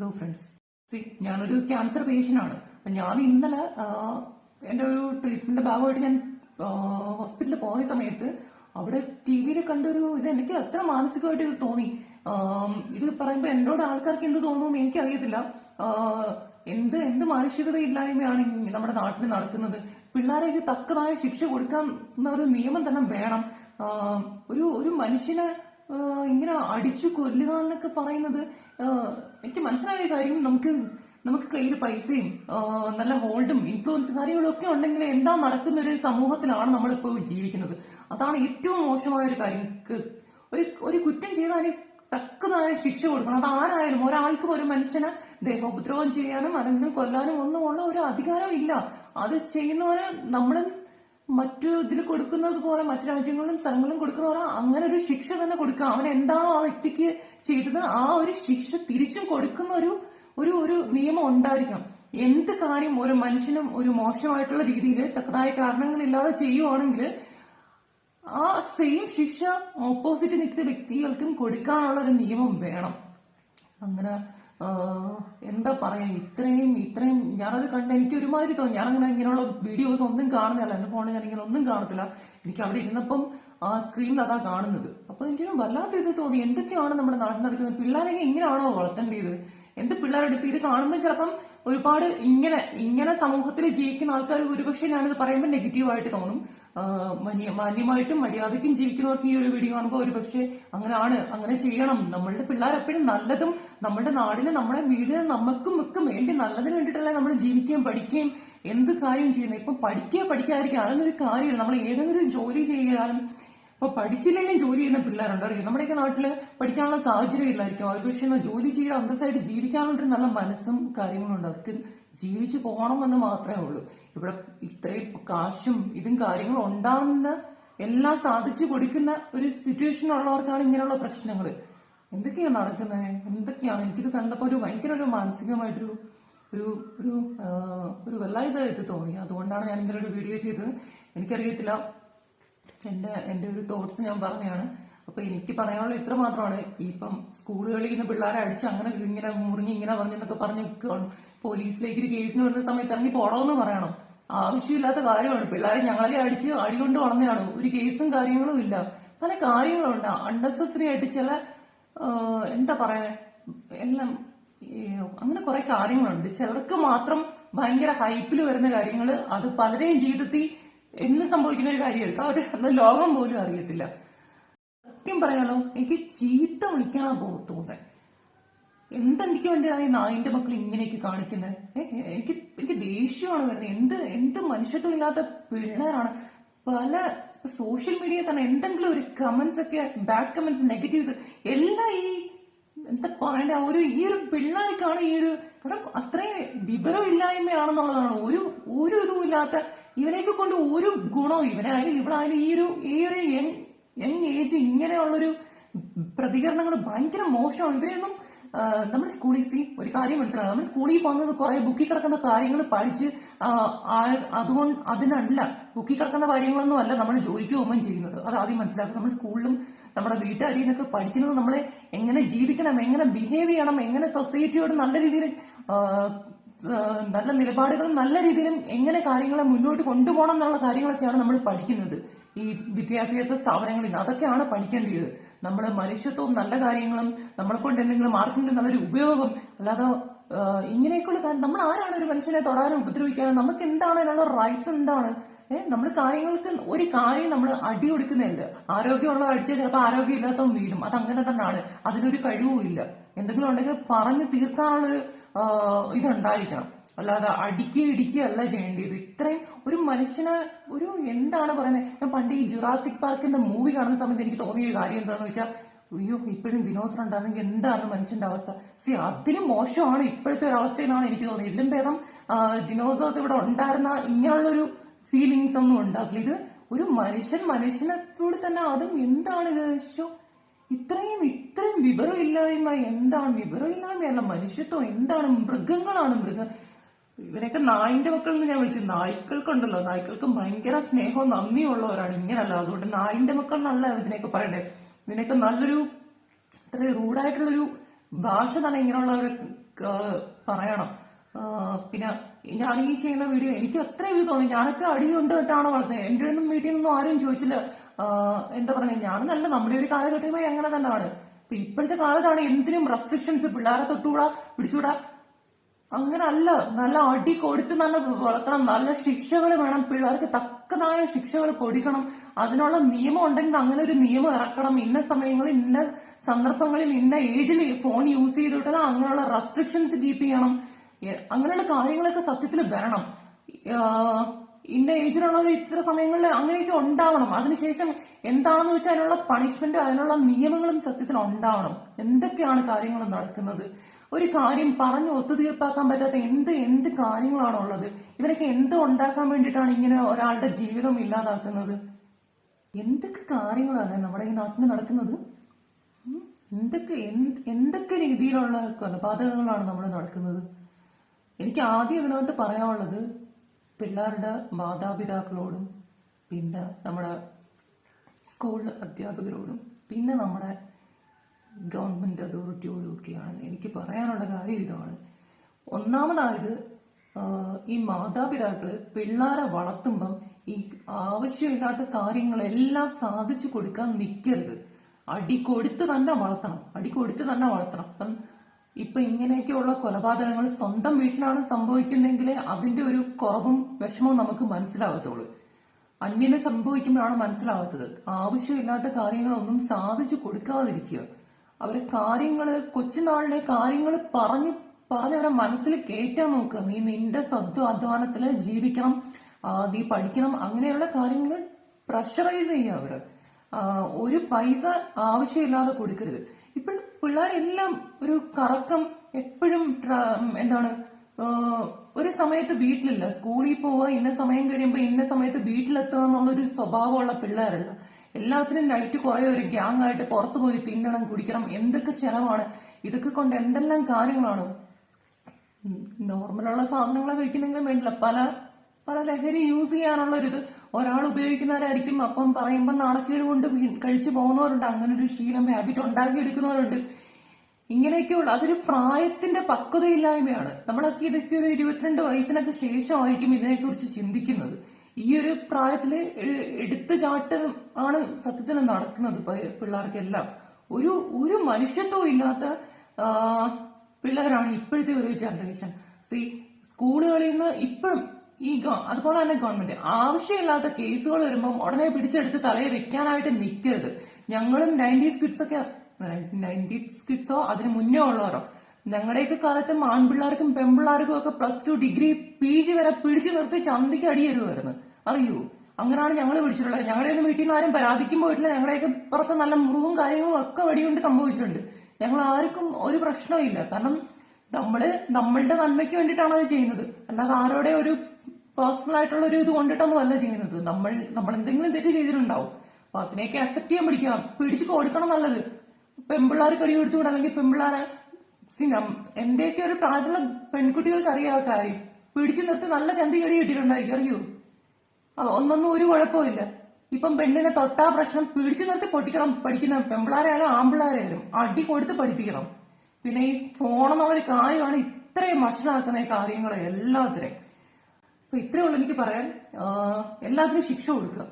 Hello friends സി ഞാനൊരു cancer patient ആണ്. ഞാൻ ഇന്നലെ എന്റെ ഒരു ട്രീറ്റ്മെന്റ് ഭാഗമായിട്ട് ഞാൻ ഹോസ്പിറ്റലിൽ പോയ സമയത്ത് അവിടെ ടി വിയിൽ കണ്ടൊരു ഇത് എനിക്ക് അത്ര മാനസികമായിട്ട് ഇത് തോന്നി. ഇത് പറയുമ്പോൾ എന്നോട് ആൾക്കാർക്ക് എന്ത് തോന്നുന്നു എനിക്കറിയത്തില്ല. എന്ത് എന്ത് മാനുഷികതയില്ലായ്മയാണ് നമ്മുടെ നാട്ടിൽ നടക്കുന്നത്? പിള്ളേരേക്ക് തക്കതായ ശിക്ഷ കൊടുക്കാൻ ഒരു നിയമം തന്നെ വേണം. ഒരു ഒരു മനുഷ്യനെ ഇങ്ങനെ അടിച്ചു കൊല്ലുക എന്നൊക്കെ പറയുന്നത് എനിക്ക് മനസ്സിലായ കാര്യം നമുക്ക് നമുക്ക് കയ്യിൽ പൈസയും നല്ല ഹോൾഡും ഇൻഫ്ലുവൻസ് കാര്യങ്ങളും ഒക്കെ ഉണ്ടെങ്കിൽ എന്താ നടക്കുന്ന ഒരു സമൂഹത്തിലാണ് നമ്മളിപ്പോൾ ജീവിക്കുന്നത്. അതാണ് ഏറ്റവും മോശമായ ഒരു കാര്യം ഒരു ഒരു കുറ്റം ചെയ്താൽ തക്കതായ ശിക്ഷ കൊടുക്കണം. അത് ആരായാലും ഒരാൾക്കും ഒരു മനുഷ്യന് ദേഹോപദ്രവം ചെയ്യാനും അല്ലെങ്കിൽ കൊല്ലാനും ഒന്നും ഉള്ള ഒരു അധികാരം ഇല്ല അത് ചെയ്യുന്നവരെ നമ്മളും മറ്റു ഇതിൽ കൊടുക്കുന്നത് പോലെ മറ്റു രാജ്യങ്ങളിലും സ്ഥലങ്ങളിലും കൊടുക്കുന്ന പോലെ അങ്ങനെ ഒരു ശിക്ഷ തന്നെ കൊടുക്കുക. അവൻ എന്താണോ ആ വ്യക്തിക്ക് ചെയ്തത് ആ ഒരു ശിക്ഷ തിരിച്ചും കൊടുക്കുന്ന ഒരു ഒരു ഒരു നിയമം ഉണ്ടായിരിക്കണം. എന്ത് കാര്യം ഒരു മനുഷ്യനും ഒരു മോശമായിട്ടുള്ള രീതിയിൽ തക്കതായ കാരണങ്ങളില്ലാതെ ചെയ്യുവാണെങ്കിൽ ആ സെയിം ശിക്ഷ ഓപ്പോസിറ്റ് നിൽക്കുന്ന വ്യക്തികൾക്കും കൊടുക്കാനുള്ള ഒരു നിയമം വേണം. അങ്ങനെ എന്താ പറയാ? ഇത്രയും ഇത്രയും ഞാനത് കണ്ട് എനിക്ക് ഒരുമാതിരി തോന്നി. ഞാനങ്ങനെ ഇങ്ങനെയുള്ള വീഡിയോസ് ഒന്നും കാണുന്നില്ല. എന്റെ ഫോണിൽ ഞാൻ ഇങ്ങനെ ഒന്നും കാണത്തില്ല. എനിക്ക് അവിടെ ഇരുന്നപ്പം ആ സ്ക്രീനിൽ അതാ കാണുന്നത്. അപ്പൊ എനിക്കൊരു വല്ലാത്ത ഇത് തോന്നി. എന്തൊക്കെയാണ് നമ്മുടെ നാട്ടിൽ നടക്കുന്നത്? പിള്ളേരെ ഇങ്ങനെയാണോ വളർത്തേണ്ടത്? എന്ത് പിള്ളേരുടെ ഇപ്പൊ ഇത് കാണുമ്പോൾ ചിലപ്പം ഒരുപാട് ഇങ്ങനെ ഇങ്ങനെ സമൂഹത്തിൽ ജീവിക്കുന്ന ആൾക്കാർ ഒരുപക്ഷെ ഞാനിത് പറയുമ്പോൾ നെഗറ്റീവായിട്ട് തോന്നും. മാന്യമായിട്ടും മര്യാദയ്ക്കും ജീവിക്കുന്നവർക്ക് ഈ ഒരു വീഡിയോ കാണുമ്പോൾ ഒരുപക്ഷെ അങ്ങനെ ആണ് അങ്ങനെ ചെയ്യണം. നമ്മളുടെ പിള്ളേർ എപ്പോഴും നല്ലതും നമ്മുടെ നാടിന് നമ്മുടെ വീടിന് നമുക്കും ഒക്കെ വേണ്ടി നല്ലതിന് വേണ്ടിയിട്ടല്ലേ നമ്മൾ ജീവിക്കുകയും പഠിക്കുകയും എന്ത് കാര്യം ചെയ്യുന്നത്. ഇപ്പം പഠിക്കുക പഠിക്കാതിരിക്കുക അതൊന്നൊരു കാര്യമില്ല. നമ്മൾ ഏതെങ്കിലും ഒരു ജോലി ചെയ്യാനും ഇപ്പൊ പഠിച്ചില്ലെങ്കിലും ജോലി ചെയ്യുന്ന പിള്ളേരുണ്ട്. അറിയാം? നമ്മുടെയൊക്കെ നാട്ടിൽ പഠിക്കാനുള്ള സാഹചര്യം ഇല്ലായിരിക്കും. അവർ പക്ഷേ ജോലി ചെയ്ത് അന്തസ്സായിട്ട് ജീവിക്കാനുള്ളൊരു നല്ല മനസ്സും കാര്യങ്ങളും ഉണ്ട്. അവർക്ക് ജീവിച്ചു പോകണമെന്ന് മാത്രമേ ഉള്ളൂ. ഇവിടെ ഇത്രയും കാശും ഇതും കാര്യങ്ങളും ഉണ്ടാവുന്ന എല്ലാം സാധിച്ചു കൊടുക്കുന്ന ഒരു സിറ്റുവേഷൻ ഉള്ളവർക്കാണ് ഇങ്ങനെയുള്ള പ്രശ്നങ്ങൾ. എന്തൊക്കെയാണ് നടക്കുന്നത് എന്തൊക്കെയാണ്? എനിക്കിത് കണ്ടപ്പോൾ ഒരു ഭയങ്കര ഒരു മാനസികമായിട്ടൊരു ഒരു ഒരു ഒരു വല്ലാതെ തോന്നി. അതുകൊണ്ടാണ് ഞാൻ ഇങ്ങനെ ഒരു വീഡിയോ ചെയ്തത്. എനിക്കറിയത്തില്ല. എന്റെ എന്റെ ഒരു തോട്ട്സ് ഞാൻ പറഞ്ഞാണ് അപ്പൊ എനിക്ക് പറയാനുള്ള ഇത്ര മാത്രമാണ്. ഇപ്പം സ്കൂളുകളിൽ നിന്ന് പിള്ളേരെ അടിച്ച് അങ്ങനെ ഇങ്ങനെ മുറിഞ്ഞ് ഇങ്ങനെ പറഞ്ഞെന്നൊക്കെ പറഞ്ഞ് പോലീസിലേക്ക് ഒരു കേസിന് വരുന്ന സമയത്ത് ഇറങ്ങി പോടോന്ന് പറയണം. ആവശ്യമില്ലാത്ത കാര്യമാണ്. പിള്ളേരെ ഞങ്ങളെ അടിച്ച് അടികൊണ്ട് വളർന്നതാണ്. ഒരു കേസും കാര്യങ്ങളും ഇല്ല. പല കാര്യങ്ങളുണ്ട്. അൺനെസസറി ആയിട്ട് ചില എന്താ പറയാ എല്ലാം അങ്ങനെ കുറെ കാര്യങ്ങളുണ്ട്. ചിലർക്ക് മാത്രം ഭയങ്കര ഹൈപ്പിൽ വരുന്ന കാര്യങ്ങൾ അത് പലരെയും ജീവിതത്തിൽ എന്ന് സംഭവിക്കുന്ന ഒരു കാര്യമായിരിക്കും അവർ അന്ന് ലോകം പോലും അറിയത്തില്ല. സത്യം പറയാലോ എനിക്ക് ചീത്ത വിളിക്കാനാ തോന്നുന്നത് എന്തെനിക്ക് വേണ്ടിയാണ് ഈ നായിന്റെ മക്കൾ ഇങ്ങനെയൊക്കെ കാണിക്കുന്നത് എനിക്ക് എനിക്ക് ദേഷ്യമാണ് വരുന്നത്. എന്ത് എന്ത് മനുഷ്യത്വം ഇല്ലാത്ത പിള്ളേരാണ്. പല സോഷ്യൽ മീഡിയ തന്നെ എന്തെങ്കിലും ഒരു കമന്റ്സ് ഒക്കെ ബാഡ് കമന്റ്സ് നെഗറ്റീവ്സ് എല്ലാം ഈ എന്താ പറയണ്ട ഒരു ഈ ഒരു പിള്ളേർക്കാണ് ഈ ഒരു കാരണം അത്രയും വിവരം ഇല്ലായ്മയാണെന്നുള്ളതാണ് ഒരു ഒരു ഇതും ഇല്ലാത്ത ഇവനെയൊക്കെ കൊണ്ട് ഒരു ഗുണവും ഇവനായാലും ഇവളായാലും ഈ ഒരു ഈ ഒരു യങ് യങ് ഏജ് ഇങ്ങനെയുള്ളൊരു പ്രതികരണങ്ങൾ ഭയങ്കര മോശമാണ്. ഇവരെയൊന്നും നമ്മൾ സ്കൂളിൽ സി ഒരു കാര്യം മനസ്സിലാക്കണം. നമ്മൾ സ്കൂളിൽ പോകുന്നത് കുറെ ബുക്കിൽ കിടക്കുന്ന കാര്യങ്ങൾ പഠിച്ച് അതുകൊണ്ട് അതിനല്ല. ബുക്കിൽ കിടക്കുന്ന കാര്യങ്ങളൊന്നും അല്ല നമ്മൾ ജോലിക്ക് പോകുമ്പോൾ ചെയ്യുന്നത്. അത് ആദ്യം മനസ്സിലാക്കും നമ്മൾ സ്കൂളിലും നമ്മുടെ വീട്ടുകാരിൽ നിന്നൊക്കെ പഠിക്കുന്നത് നമ്മളെ എങ്ങനെ ജീവിക്കണം എങ്ങനെ ബിഹേവ് ചെയ്യണം എങ്ങനെ സൊസൈറ്റിയോട് നല്ല രീതിയിൽ നല്ല നിലപാടുകളും നല്ല രീതിയിലും എങ്ങനെ കാര്യങ്ങളെ മുന്നോട്ട് കൊണ്ടുപോകണം എന്നുള്ള കാര്യങ്ങളൊക്കെയാണ് നമ്മൾ പഠിക്കുന്നത്. ഈ വിദ്യാഭ്യാസ സ്ഥാപനങ്ങളിൽ നിന്ന് അതൊക്കെയാണ് പഠിക്കേണ്ടത് നമ്മൾ മനുഷ്യത്വവും നല്ല കാര്യങ്ങളും നമ്മളെ കൊണ്ട് എന്തെങ്കിലും ആർക്കെങ്കിലും നല്ലൊരു ഉപയോഗം അല്ലാതെ ഇങ്ങനെയൊക്കെയുള്ള കാര്യം നമ്മൾ ആരാണ് ഒരു മനുഷ്യനെ തൊടാനും ഉപദ്രവിക്കാനും? നമുക്ക് എന്താണ് അതിനുള്ള റൈറ്റ്സ് എന്താണ്? ഏഹ് നമ്മൾ കാര്യങ്ങൾക്ക് ഒരു കാര്യം നമ്മൾ അടി കൊടുക്കുന്നില്ല ആരോഗ്യമുള്ള അടിച്ചാൽ ചിലപ്പോൾ ആരോഗ്യം ഇല്ലാത്തവൻ വീഴും. അത് അങ്ങനെ തന്നെയാണ്. അതിനൊരു കഴിവും ഇല്ല. എന്തെങ്കിലും ഉണ്ടെങ്കിൽ പറഞ്ഞു തീർക്കാനുള്ളൊരു ഇതുണ്ടായിരിക്കണം. അല്ലാതെ അടിക്കുക ഇടിക്കുക അല്ല ചെയ്യേണ്ടത് ഇത്രയും ഒരു മനുഷ്യനെ ഒരു എന്താണ് പറയുന്നത്? ഞാൻ പണ്ട് ഈ ജുറാസിക് പാർക്കിന്റെ മൂവി കാണുന്ന സമയത്ത് എനിക്ക് തോന്നിയ കാര്യം എന്താണെന്ന് വെച്ചാൽ അയ്യോ ഇപ്പോഴും ദിനോസർ ഉണ്ടാകുന്നെങ്കിൽ എന്താണ് മനുഷ്യന്റെ അവസ്ഥ? സി അതിലും മോശമാണ് ഇപ്പോഴത്തെ ഒരു അവസ്ഥയിലാണ് എനിക്ക് തോന്നിയത്. ഇതിലും ഭേദം ഡിനോസേഴ്സ് ഇവിടെ ഉണ്ടായിരുന്ന ഇങ്ങനെയുള്ളൊരു ഫീലിങ്സ് ഒന്നും ഉണ്ടാക്കില്ല. ഇത് ഒരു മനുഷ്യൻ മനുഷ്യനോട് തന്നെ അതും എന്താണ് ഇത് ഇത്രയും ഇത്രയും വിവരമില്ലായ്മ എന്താണ്? വിവരമില്ലായ്മയല്ല മനുഷ്യത്വം എന്താണ്? മൃഗങ്ങളാണ് മൃഗം. ഇവരൊക്കെ നായിന്റെ മക്കൾ എന്ന് ഞാൻ വിളിച്ചു നായ്ക്കൾക്കുണ്ടല്ലോ. നായ്ക്കൾക്ക് ഭയങ്കര സ്നേഹവും നന്ദിയുള്ളവരാണ്. ഇങ്ങനല്ല. അതുകൊണ്ട് നായിന്റെ മക്കൾ നല്ല ഇതിനെയൊക്കെ പറയണ്ടേ. ഇതിനൊക്കെ നല്ലൊരു ഇത്ര റൂഡായിട്ടുള്ളൊരു ഭാഷ തന്നെ ഇങ്ങനെയുള്ളവർ പറയണം. പിന്നെ ഞാൻ ഈ ചെയ്യുന്ന വീഡിയോ എനിക്ക് അത്ര ഇത് തോന്നി. ഞാനൊക്കെ അടി കേട്ടാണോ വളർന്നത് എന്റെ ഒന്നും വീട്ടിൽ നിന്നും ആരും ചോദിച്ചില്ല. എന്താ പറയുക ഞാൻ നല്ല നമ്മുടെ ഒരു കാലഘട്ടമായി അങ്ങനെ തന്നെയാണ്. ഇപ്പോഴത്തെ കാലത്താണ് എന്തിനും റെസ്ട്രിക്ഷൻസ് പിള്ളേരെ തൊട്ടുകൂടാ പിടിച്ചുകൂടാ. അങ്ങനെ അല്ല നല്ല അടി കൊടുത്ത് നല്ല വളർത്തണം നല്ല ശിക്ഷകൾ വേണം പിള്ളേർക്ക് തക്കതായ ശിക്ഷകൾ കൊടുക്കണം. അതിനുള്ള നിയമം ഉണ്ടെങ്കിൽ അങ്ങനെ ഒരു നിയമം ഇറക്കണം. ഇന്ന സമയങ്ങളിൽ ഇന്ന സന്ദർഭങ്ങളിൽ ഇന്ന ഏജിൽ ഫോൺ യൂസ് ചെയ്തിട്ട് അങ്ങനെയുള്ള റെസ്ട്രിക്ഷൻസ് കീപ്പ് ചെയ്യണം. അങ്ങനെയുള്ള കാര്യങ്ങളൊക്കെ സത്യത്തിൽ വരണം. ഇന്ന ഏജിലുള്ളവർ ഇത്ര സമയങ്ങളിൽ അങ്ങനെയൊക്കെ ഉണ്ടാവണം. അതിനുശേഷം എന്താണെന്ന് വെച്ചാൽ അതിനുള്ള പണിഷ്മെന്റും അതിനുള്ള നിയമങ്ങളും സത്യത്തിൽ ഉണ്ടാവണം. എന്തൊക്കെയാണ് കാര്യങ്ങൾ നടക്കുന്നത്? ഒരു കാര്യം പറഞ്ഞു ഒത്തുതീർപ്പാക്കാൻ പറ്റാത്ത എന്ത് എന്ത് കാര്യങ്ങളാണ് ഉള്ളത് ഇവരൊക്കെ എന്ത് ഉണ്ടാക്കാൻ വേണ്ടിയിട്ടാണ് ഇങ്ങനെ ഒരാളുടെ ജീവിതം ഇല്ലാതാക്കുന്നത്? എന്തൊക്കെ കാര്യങ്ങളാണ് നമ്മുടെ ഈ നാട്ടിൽ നടക്കുന്നത്? എന്തൊക്കെ എന്ത്- എന്തൊക്കെ രീതിയിലുള്ള കൊലപാതകങ്ങളാണ് നമ്മൾ നടക്കുന്നത്? എനിക്ക് ആദ്യം ഇതിനകത്ത് പറയാനുള്ളത് പിള്ളേരുടെ മാതാപിതാക്കളോടും പിന്നെ നമ്മുടെ സ്കൂൾ അധ്യാപകരോടും പിന്നെ നമ്മുടെ ഗവൺമെന്റ് അതോറിറ്റിയോടും ഒക്കെയാണ് എനിക്ക് പറയാനുള്ള കാര്യം ഇതാണ്. ഒന്നാമതായത് ഈ മാതാപിതാക്കൾ പിള്ളേരെ വളർത്തുമ്പം ഈ ആവശ്യമില്ലാത്ത കാര്യങ്ങളെല്ലാം സാധിച്ചു കൊടുക്കാൻ നിൽക്കരുത് അടി കൊടുത്ത് തന്നെ വളർത്തണം അടി കൊടുത്ത് തന്നെ വളർത്തണം. അപ്പം ഇപ്പൊ ഇങ്ങനെയൊക്കെയുള്ള കൊലപാതകങ്ങൾ സ്വന്തം വീട്ടിലാണ് സംഭവിക്കുന്നെങ്കിൽ അതിന്റെ ഒരു കുറവും വിഷമവും നമുക്ക് മനസ്സിലാകത്തുള്ളൂ അന്യനെ സംഭവിക്കുമ്പോഴാണ് മനസ്സിലാവാത്തത്. ആവശ്യമില്ലാത്ത കാര്യങ്ങളൊന്നും സാധിച്ചു കൊടുക്കാതിരിക്കുക. അവരെ കാര്യങ്ങൾ കൊച്ചുനാളിലെ കാര്യങ്ങൾ പറഞ്ഞ് അവരെ മനസ്സിൽ കേറ്റാൻ നോക്കുക. നീ നിന്റെ സ്വന്തം അധ്വാനത്തിൽ ജീവിക്കണം നീ പഠിക്കണം അങ്ങനെയുള്ള കാര്യങ്ങൾ പ്രഷറൈസ് ചെയ്യുക അവർ. ഒരു പൈസ ആവശ്യമില്ലാതെ കൊടുക്കരുത്. ഇപ്പോൾ പിള്ളേരെല്ലാം ഒരു കറക്കം എപ്പോഴും എന്താണ് ഒരു സമയത്ത് വീട്ടിലില്ല. സ്കൂളിൽ പോവുക ഇന്ന സമയം കഴിയുമ്പോൾ ഇന്ന സമയത്ത് വീട്ടിലെത്തുക എന്നുള്ളൊരു സ്വഭാവമുള്ള പിള്ളേരല്ല. എല്ലാത്തിനും നൈറ്റ് കുറെ ഒരു ഗ്യാങ് ആയിട്ട് പുറത്തു പോയി തിന്നണം കുടിക്കണം എന്തൊക്കെ ചെലവാണ് ഇതൊക്കെ കൊണ്ട് എന്തെല്ലാം കാര്യങ്ങളാണ്. നോർമലുള്ള സാധനങ്ങളെ കഴിക്കുന്നെങ്കിലും വേണ്ടില്ല. പല പല ലഹരി യൂസ് ചെയ്യാനുള്ള ഒരു ഇത് ഒരാൾ ഉപയോഗിക്കുന്നവരായിരിക്കും. അപ്പം പറയുമ്പോൾ നാണക്കേട് കൊണ്ട് കഴിച്ചു പോകുന്നവരുണ്ട്. അങ്ങനെ ഒരു ശീലം ഹാബിറ്റ് ഉണ്ടാക്കിയെടുക്കുന്നവരുണ്ട്. ഇങ്ങനെയൊക്കെയുള്ള അതൊരു പ്രായത്തിന്റെ പക്വതയില്ലായ്മയാണ്. നമ്മളൊക്കെ ഇതൊക്കെ ഒരു ഇരുപത്തിരണ്ട് വയസ്സിനൊക്കെ ശേഷമായിരിക്കും ഇതിനെക്കുറിച്ച് ചിന്തിക്കുന്നത്. ഈ ഒരു പ്രായത്തിൽ എ- എടുത്തു ചാട്ട് ആണ് സത്യത്തിൽ നടക്കുന്നത് പിള്ളേർക്കെല്ലാം. ഒരു ഒരു മനുഷ്യത്വം ഇല്ലാത്ത പിള്ളേരാണ് ഇപ്പോഴത്തെ ഒരു ജനറേഷൻ സി സ്കൂളുകളിൽ നിന്ന് ഇപ്പോഴും ഈ അതുപോലെ തന്നെ ഗവൺമെന്റ്. ആവശ്യമില്ലാത്ത കേസുകൾ വരുമ്പോൾ ഉടനെ പിടിച്ചെടുത്ത് തലയിൽ വെക്കാനായിട്ട് നിൽക്കരുത് ഞങ്ങളും നയന്റീസ് കിഡ്സ് ഒക്കെ നയന്റീസ് കിഡ്സോ അതിന് മുന്നേ ഉള്ളവരോ ഞങ്ങളുടെയൊക്കെ കാലത്തും ആൺപിള്ളേർക്കും പെൺപിള്ളേർക്കും ഒക്കെ plus two degree P G വരെ പിടിച്ചു നിർത്തി ചന്തിക്ക് അടിയരുമായിരുന്നു അറിയൂ? അങ്ങനെയാണ് ഞങ്ങൾ പിടിച്ചിട്ടുള്ളത്. ഞങ്ങളുടെ ഒന്നും വീട്ടിൽ നിന്ന് ആരും പരാതിക്കും പോയിട്ടില്ല. ഞങ്ങളുടെയൊക്കെ പുറത്ത് നല്ല മുറിവും കാര്യങ്ങളും ഒക്കെ വെടിയുണ്ട് സംഭവിച്ചിട്ടുണ്ട്. ഞങ്ങൾ ആർക്കും ഒരു പ്രശ്നവും ഇല്ല. കാരണം നമ്മൾ നമ്മളുടെ നന്മയ്ക്ക് വേണ്ടിയിട്ടാണ് അത് ചെയ്യുന്നത്? അല്ലാതെ ആരോടെ ഒരു പേഴ്സണൽ ആയിട്ടുള്ള ഒരു ഇത് കൊണ്ടിട്ടൊന്നും അല്ല ചെയ്യുന്നത്. നമ്മൾ നമ്മൾ എന്തെങ്കിലും തെറ്റ് ചെയ്തിട്ടുണ്ടാവും. അപ്പൊ അതിനെയൊക്കെ അക്സെപ്റ്റ് ചെയ്യാൻ പിടിക്കുക. പിടിച്ചു കൊടുക്കണം നല്ലത്. പെമ്പിള്ളാർ കടി കൊടുത്തു വിടാം അല്ലെങ്കിൽ പെമ്പിള്ളാരെ എന്റെയൊക്കെ ഒരു പ്രായത്തിലുള്ള പെൺകുട്ടികൾക്ക് അറിയാം ആ കാര്യം. പിടിച്ചു നിർത്തി നല്ല ചന്തി കടി കിട്ടിയിട്ടുണ്ടായിരിക്കും. അറിയൂ? ഒന്നൊന്നും ഒരു കുഴപ്പമില്ല ഇപ്പം പെണ്ണിനെ തൊട്ടാ പ്രശ്നം പിടിച്ചു നിർത്തി പൊട്ടിക്കണം പഠിക്കുന്ന പെമ്പിളാരായാലും ആമ്പിളാരായാലും അടി കൊടുത്ത് പഠിപ്പിക്കണം. പിന്നെ ഈ ഫോണെന്നുള്ള ഒരു കാര്യമാണ് ഇത്രയും വഷളാക്കുന്ന ഈ കാര്യങ്ങൾ എല്ലാത്തിനെയും അപ്പൊ ഇത്രയേ ഉള്ളൂ എനിക്ക് പറയാൻ. എല്ലാത്തിനും ശിക്ഷ കൊടുക്കുക.